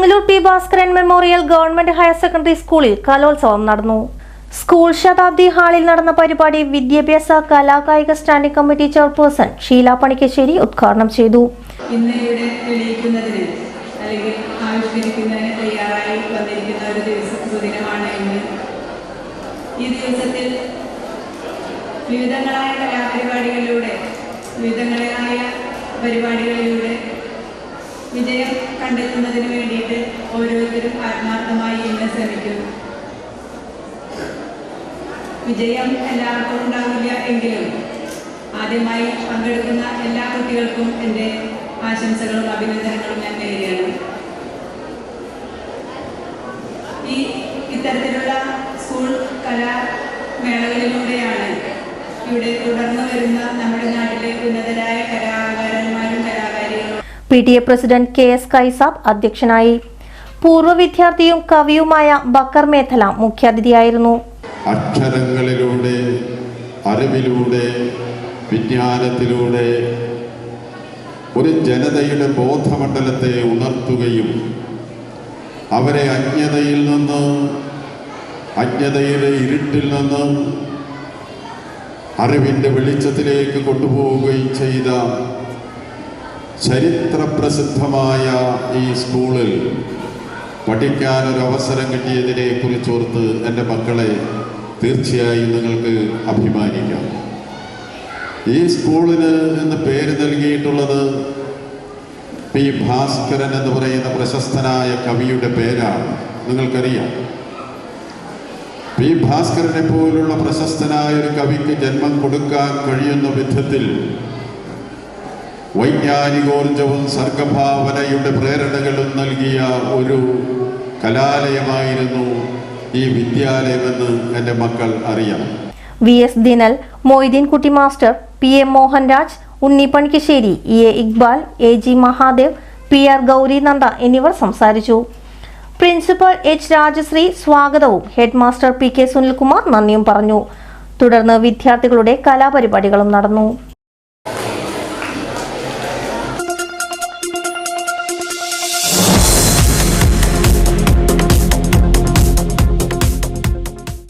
Kodungallur P Bhaskaran memorial government higher secondary സ്കൂളിൽ കലോത്സവം നടന്നു. സ്കൂൾ ശതാബ്ദി ഹാളിൽ നടന്ന പരിപാടി വിദ്യാഭ്യാസ കലാകായിക standing committee chairperson Sheela Panikkassery ഉദ്ഘാടനം ചെയ്തു. തയ്യാറായി ഇന്ന്. ഈ ദിവസത്തിൽ വിവിധങ്ങളായ കലാപരിപാടികളിലൂടെ വിവിധങ്ങളായ പരിപാടികളിലൂടെ വിജയം കണ്ടെത്തുന്നതിന് വേണ്ടിയിട്ട് ഓരോരുത്തരും ആത്മാർത്ഥമായി എന്നെ ശ്രമിക്കുന്നു വിജയം എല്ലാവർക്കും ഉണ്ടാവില്ല എങ്കിലും ആദ്യമായി പങ്കെടുക്കുന്ന എല്ലാ കുട്ടികൾക്കും എന്റെ ആശംസകളും അഭിനന്ദനങ്ങളും ഞാൻ നേരുകയാണ്. ഈ ഇത്തരത്തിലുള്ള സ്കൂൾ കലാമേളകളിലൂടെയാണ് ഇവിടെ തുടർന്നു വരുന്ന നമ്മുടെ നാട്ടിലെ ഉന്നതരായ കലാകാരന്മാരും കലാകാരികളും P T A president K S Kaisab അധ്യക്ഷനായി. പൂർവ വിദ്യാർത്ഥിയും കവിയുമായ ബക്കർ മേത്തല മുഖ്യാതിഥിയായിരുന്നു. അക്ഷരങ്ങളിലൂടെ അറിവിലൂടെ വിജ്ഞാനത്തിലൂടെ ഒരു ജനതയുടെ ബോധമണ്ഡലത്തെ ഉണർത്തുകയും അവരെ അജ്ഞതയിൽ നിന്ന് അജ്ഞതയുടെ ഇരുട്ടിൽ നിന്ന് അറിവിന്റെ വെളിച്ചത്തിലേക്ക് കൊണ്ടുപോവുകയും ചെയ്ത ചരിത്രപ്രസിദ്ധമായ ഈ സ്കൂളിൽ പഠിക്കാനൊരു അവസരം കിട്ടിയതിനെ കുറിച്ചോർത്ത് എന്റെ മക്കളെ തീർച്ചയായും നിങ്ങൾക്ക് അഭിമാനിക്കാം. ഈ സ്കൂളിന് എന്ന് പേര് നൽകിയിട്ടുള്ളത് പി ഭാസ്കരൻ എന്ന് പറയുന്ന പ്രശസ്തനായ കവിയുടെ പേരാണ്. നിങ്ങൾക്കറിയാം. പി ഭാസ്കരനെ പോലുള്ള പ്രശസ്തനായ ഒരു കവിക്ക് ജന്മം കൊടുക്കാൻ കഴിയുന്ന വിധത്തിൽ വൈജ്ഞാനികോർജവും സർഗഭാവനയുടെ പ്രേരണകളും നൽകിയ ഒരു കലാലയമായിരുന്നു ഈ വിദ്യാലയമെന്ന് എന്റെ മക്കൾ അറിയാം V S Dinal Moideenkutty master P M Mohanraj Unni Panikkassery E A Iqbal A G Mahadev P R Gauri Nanda എന്നിവർ സംസാരിച്ചു. പ്രിൻസിപ്പൽ എച്ച് രാജശ്രീ സ്വാഗതവും head master P K Sunilkumar നന്ദിയും പറഞ്ഞു. തുടർന്ന് വിദ്യാർത്ഥികളുടെ കലാപരിപാടികളും നടന്നു.